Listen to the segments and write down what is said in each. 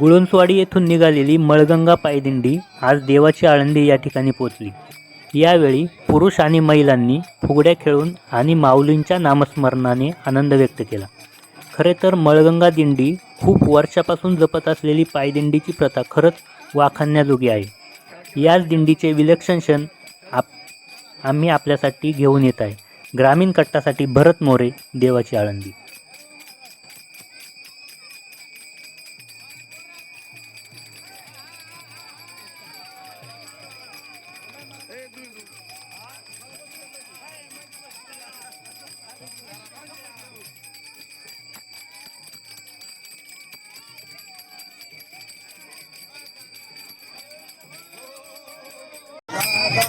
गुळुंचवाडी येथून निघालेली मळगंगा पायदिंडी आज देवाची आळंदी या ठिकाणी पोचली. यावेळी पुरुष आणि महिलांनी फुगड्या खेळून आणि माऊलींच्या नामस्मरणाने आनंद व्यक्त केला. खरे तर मळगंगा दिंडी खूप वर्षापासून जपत असलेली पायदिंडीची प्रथा खरंच वाखाणण्याजोगी आहे. याच दिंडीचे विलक्षण क्षण आप आम्ही आपल्यासाठी घेऊन येत आहे. ग्रामीण कट्टासाठी भरत मोरे देवाची आळंदी.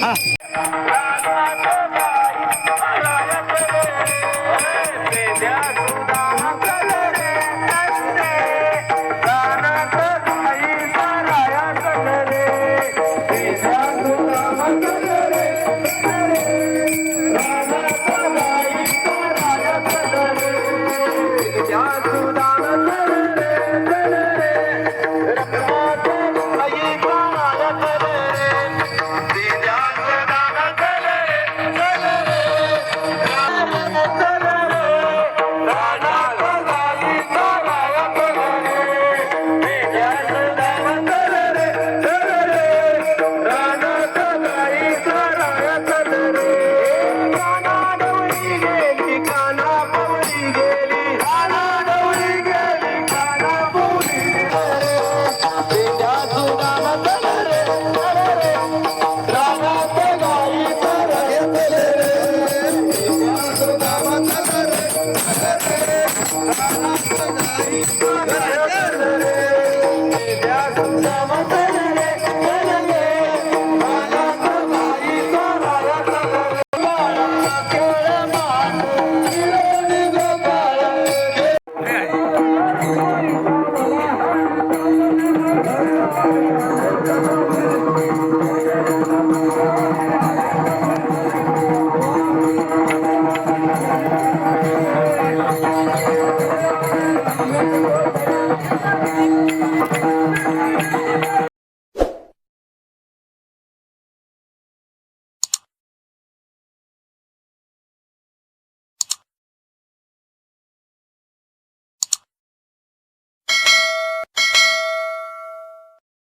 啊。Thank you.